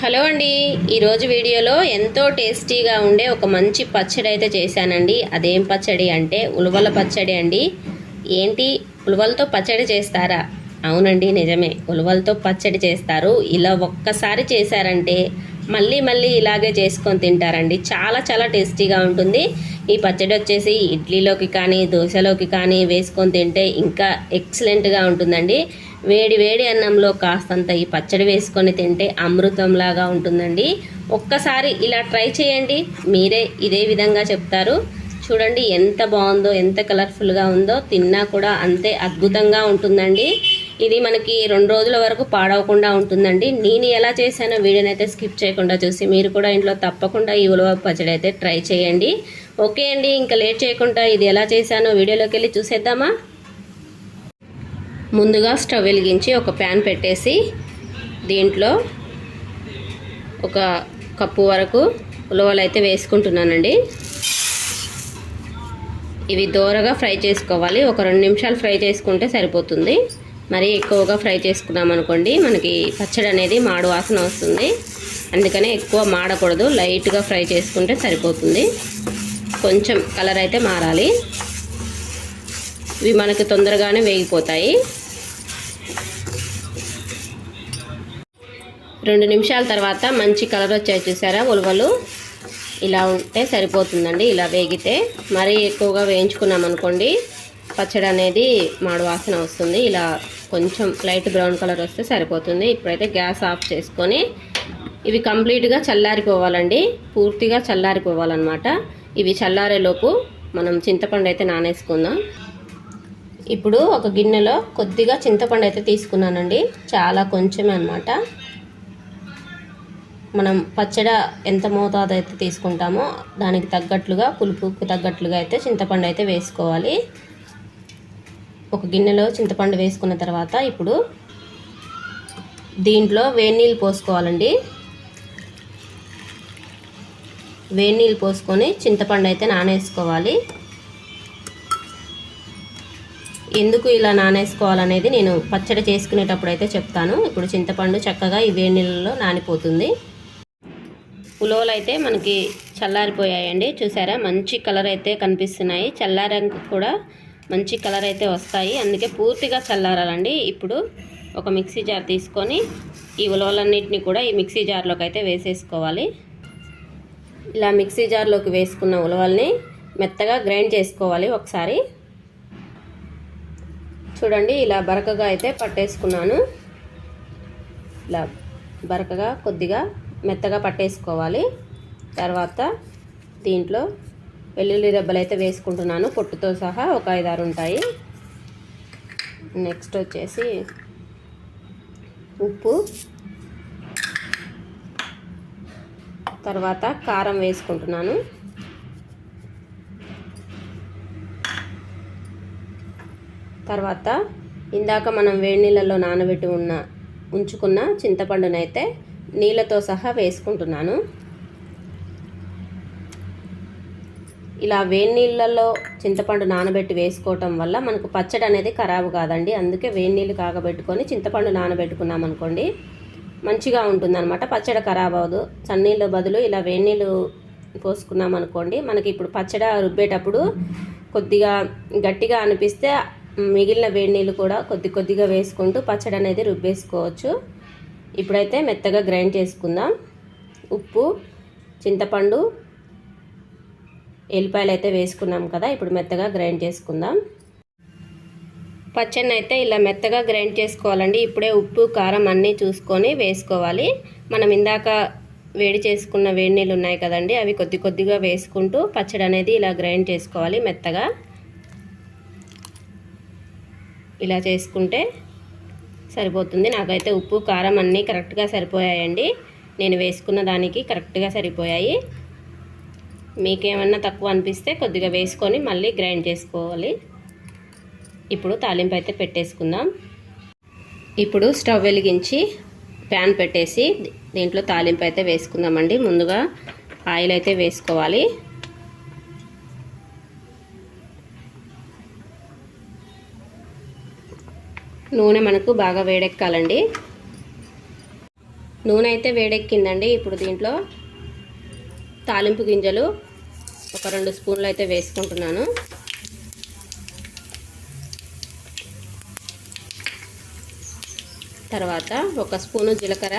Hello అండి. ఈరోజు వీడియోలో ఎంతో టేస్టీగా ఉండే ఒక మంచి పచ్చడి అయితే చేశానండి. అదేం పచ్చడి అంటే ఉలవల పచ్చడి అండి. ఏంటి? ఉలవలతో పచ్చడి చేస్తారా? అవునండి నిజమే. ఉలవలతో పచ్చడి చేస్తారు. ఇలా ఒక్కసారి చేశారంటే మళ్ళీ మళ్ళీ ఇలాగే చేసుకొని తింటారండి. చాలా చాలా టేస్టీగా ఉంటుంది. ఈ పచ్చడి వచ్చేసి ఇడ్లీలోకి కానీ దోశలోకి కానీ వేసుకొని తింటే ఇంకా ఎక్సలెంట్గా ఉంటుందండి. వేడి వేడి అన్నంలో కాస్తంత ఈ పచ్చడి వేసుకొని తింటే అమృతంలాగా ఉంటుందండి. ఒక్కసారి ఇలా ట్రై చేయండి. మీరే ఇదే విధంగా చెప్తారు. చూడండి ఎంత బాగుందో ఎంత కలర్ఫుల్గా ఉందో తిన్నా కూడా అంతే అద్భుతంగా ఉంటుందండి. ఇది మనకి రెండు రోజుల వరకు పాడవకుండా ఉంటుందండి. నేను ఎలా చేశానో వీడియోని అయితే స్కిప్ చేయకుండా చూసి మీరు కూడా ఇంట్లో తప్పకుండా ఈ ఉలవ పచ్చడి అయితే ట్రై చేయండి. ఓకే అండి ఇంకా లేట్ చేయకుండా ఇది ఎలా చేశానో వీడియోలోకి వెళ్ళి చూసేద్దామా? ముందుగా స్టవ్ వెలిగించి ఒక ప్యాన్ పెట్టేసి దీంట్లో ఒక కప్పు వరకు ఉలవలు అయితే వేసుకుంటున్నానండి. ఇవి దోరగా ఫ్రై చేసుకోవాలి. ఒక రెండు నిమిషాలు ఫ్రై చేసుకుంటే సరిపోతుంది. మరీ ఎక్కువగా ఫ్రై చేసుకున్నాం అనుకోండి మనకి పచ్చడి అనేది మాడు వాసన వస్తుంది. అందుకనే ఎక్కువ మాడకూడదు లైట్గా ఫ్రై చేసుకుంటే సరిపోతుంది. కొంచెం కలర్ అయితే మారాలి. ఇవి మనకి తొందరగానే వేగిపోతాయి. రెండు నిమిషాల తర్వాత మంచి కలర్ వచ్చాయి చూసారా ఉలవలు? ఇలా ఉంటే సరిపోతుందండి ఇలా వేగితే. మరీ ఎక్కువగా వేయించుకున్నాం అనుకోండి పచ్చడి అనేది మాడు వాసన వస్తుంది. ఇలా కొంచెం లైట్ బ్రౌన్ కలర్ వస్తే సరిపోతుంది. ఇప్పుడైతే గ్యాస్ ఆఫ్ చేసుకొని ఇవి కంప్లీట్గా చల్లారిపోవాలండి. పూర్తిగా చల్లారిపోవాలన్నమాట. ఇవి చల్లారేలోపు మనం చింతపండు అయితే నానేసుకుందాం. ఇప్పుడు ఒక గిన్నెలో కొద్దిగా చింతపండు అయితే తీసుకున్నానండి. చాలా కొంచెమే అనమాట మనం పచ్చడి ఎంత మోతాదు అయితే తీసుకుంటామో దానికి తగ్గట్లుగా పులుపుకు తగ్గట్లుగా అయితే చింతపండు అయితే వేసుకోవాలి. ఒక గిన్నెలో చింతపండు వేసుకున్న తర్వాత ఇప్పుడు దీంట్లో వేడి నీళ్ళు పోసుకోవాలండి. వేడి నీళ్ళు పోసుకొని చింతపండు అయితే నానేసుకోవాలి. ఎందుకు ఇలా నానేసుకోవాలనేది నేను పచ్చడి చేసుకునేటప్పుడు అయితే చెప్తాను. ఇప్పుడు చింతపండు చక్కగా ఈ వేడి నీళ్ళలో నానిపోతుంది. ఉలవలు అయితే మనకి చల్లారిపోయాయండి. చూసారా? మంచి కలర్ అయితే కనిపిస్తున్నాయి. చల్లారం కూడా మంచి కలర్ అయితే వస్తాయి. అందుకే పూర్తిగా చల్లారాలండి. ఇప్పుడు ఒక మిక్సీ జార్ తీసుకొని ఈ ఉలవలన్నింటినీ కూడా ఈ మిక్సీ జార్లోకి అయితే వేసేసుకోవాలి. ఇలా మిక్సీ జార్లోకి వేసుకున్న ఉలవల్ని మెత్తగా గ్రైండ్ చేసుకోవాలి ఒకసారి. చూడండి ఇలా బరకగా అయితే పట్టేసుకున్నాను. ఇలా బరకగా కొద్దిగా మెత్తగా పట్టేసుకోవాలి. తర్వాత దీంట్లో వెల్లుల్లి రెబ్బలు అయితే వేసుకుంటున్నాను. పొట్టుతో సహా ఒక ఐదారు ఉంటాయి. నెక్స్ట్ వచ్చేసి ఉప్పు. తర్వాత కారం వేసుకుంటున్నాను. తర్వాత ఇందాక మనం వేడి నీళ్ళలో నానబెట్టి ఉన్న ఉంచుకున్న చింతపండునైతే నీళ్ళతో సహా వేసుకుంటున్నాను. ఇలా వేడి నీళ్ళల్లో చింతపండు నానబెట్టి వేసుకోవటం వల్ల మనకు పచ్చడి అనేది ఖరాబు కాదండి. అందుకే వేడి నీళ్ళు కాగబెట్టుకొని చింతపండు నానబెట్టుకున్నాం అనుకోండి మంచిగా ఉంటుంది అనమాట పచ్చడి ఖరాబ్ అవ్వదు. చన్నీళ్ళ బదులు ఇలా వేడి నీళ్ళు పోసుకున్నాం అనుకోండి మనకి ఇప్పుడు పచ్చడి రుబ్బేటప్పుడు కొద్దిగా గట్టిగా అనిపిస్తే మిగిలిన వేడి నీళ్ళు కూడా కొద్ది కొద్దిగా వేసుకుంటూ పచ్చడి అనేది రుబ్బేసుకోవచ్చు. ఇప్పుడైతే మెత్తగా గ్రైండ్ చేసుకుందాం. ఉప్పు చింతపండు ఎల్లిపాయలు అయితే వేసుకున్నాం కదా ఇప్పుడు మెత్తగా గ్రైండ్ చేసుకుందాం. పచ్చడిని అయితే ఇలా మెత్తగా గ్రైండ్ చేసుకోవాలండి. ఇప్పుడే ఉప్పు కారం అన్నీ చూసుకొని వేసుకోవాలి. మనం ఇందాక వేడి చేసుకున్న వేడి నీళ్ళు ఉన్నాయి కదండి అవి కొద్ది కొద్దిగా వేసుకుంటూ పచ్చడి అనేది ఇలా గ్రైండ్ చేసుకోవాలి మెత్తగా. ఇలా చేసుకుంటే సరిపోతుంది. నాకైతే ఉప్పు కారం అన్నీ కరెక్ట్గా సరిపోయాయండి. నేను వేసుకున్న దానికి కరెక్ట్గా సరిపోయాయి. మీకేమన్నా తక్కువ అనిపిస్తే కొద్దిగా వేసుకొని మళ్ళీ గ్రైండ్ చేసుకోవాలి. ఇప్పుడు తాలింపు అయితే పెట్టేసుకుందాం. ఇప్పుడు స్టవ్ వెలిగించి ప్యాన్ పెట్టేసి దీంట్లో తాలింపు అయితే వేసుకుందామండి. ముందుగా ఆయిల్ అయితే వేసుకోవాలి. నూనె మనకు బాగా వేడెక్కాలండి. నూనె అయితే వేడెక్కిందండి. ఇప్పుడు దీంట్లో తాలింపు గింజలు ఒక రెండు స్పూన్లు అయితే వేసుకుంటున్నాను. తర్వాత ఒక స్పూను జీలకర్ర.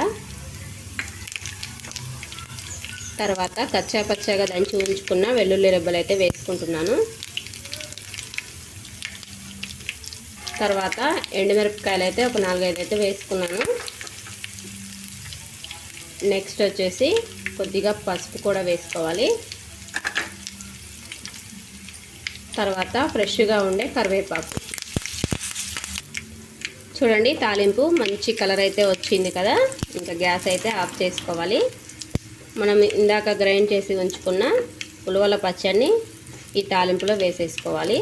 తర్వాత కచ్చా పచ్చగా దంచి ఉంచుకున్న వెల్లుల్లి రెబ్బలు అయితే వేసుకుంటున్నాను. తర్వాత ఎండుమిరపకాయలు అయితే ఒక నాలుగైదు అయితే వేసుకున్నాను. నెక్స్ట్ వచ్చేసి కొద్దిగా పసుపు కూడా వేసుకోవాలి. తర్వాత ఫ్రెష్గా ఉండే కరివేపాకు. చూడండి తాలింపు మంచి కలర్ అయితే వచ్చింది కదా. ఇంకా గ్యాస్ అయితే ఆఫ్ చేసుకోవాలి. మనం ఇందాక గ్రైండ్ చేసి ఉంచుకున్న ఉలవల పచ్చడిని ఈ తాలింపులో వేసేసుకోవాలి.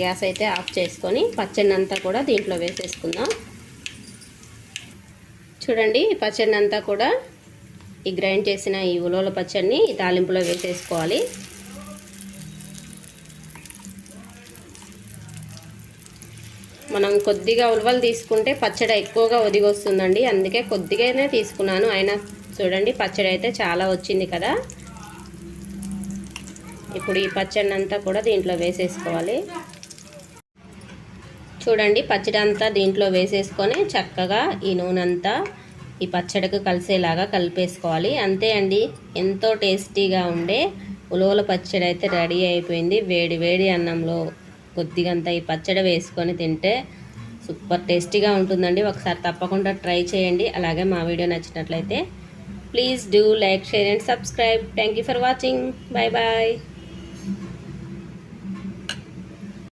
గ్యాస్ అయితే ఆఫ్ చేసుకొని పచ్చడిని అంతా కూడా దీంట్లో వేసేసుకుందాం. చూడండి ఈ పచ్చడిని అంతా కూడా ఈ గ్రైండ్ చేసిన ఈ ఉలవల పచ్చడిని ఈ తాలింపులో వేసేసుకోవాలి. మనం కొద్దిగా ఉలవలు తీసుకుంటే పచ్చడి ఎక్కువగా ఒదిగి వస్తుందండి అందుకే కొద్దిగానే తీసుకున్నాను. అయినా చూడండి పచ్చడి అయితే చాలా వచ్చింది కదా. ఇప్పుడు ఈ పచ్చడి అంతా కూడా దీంట్లో వేసేసుకోవాలి. చూడండి పచ్చడి అంతా దీంట్లో వేసేసుకొని చక్కగా ఈ నూనె అంతా ఈ పచ్చడికి కలిసేలాగా కలిపేసుకోవాలి. అంతే అండి. ఎంతో టేస్టీగా ఉండే ఉలవల పచ్చడి అయితే రెడీ అయిపోయింది. వేడి వేడి అన్నంలో కొద్దిగంత ఈ పచ్చడి వేసుకొని తింటే సూపర్ టేస్టీగా ఉంటుందండి. ఒకసారి తప్పకుండా ట్రై చేయండి. అలాగే మా వీడియో నచ్చినట్లయితే please do like share and subscribe. Thank you for watching. Bye bye.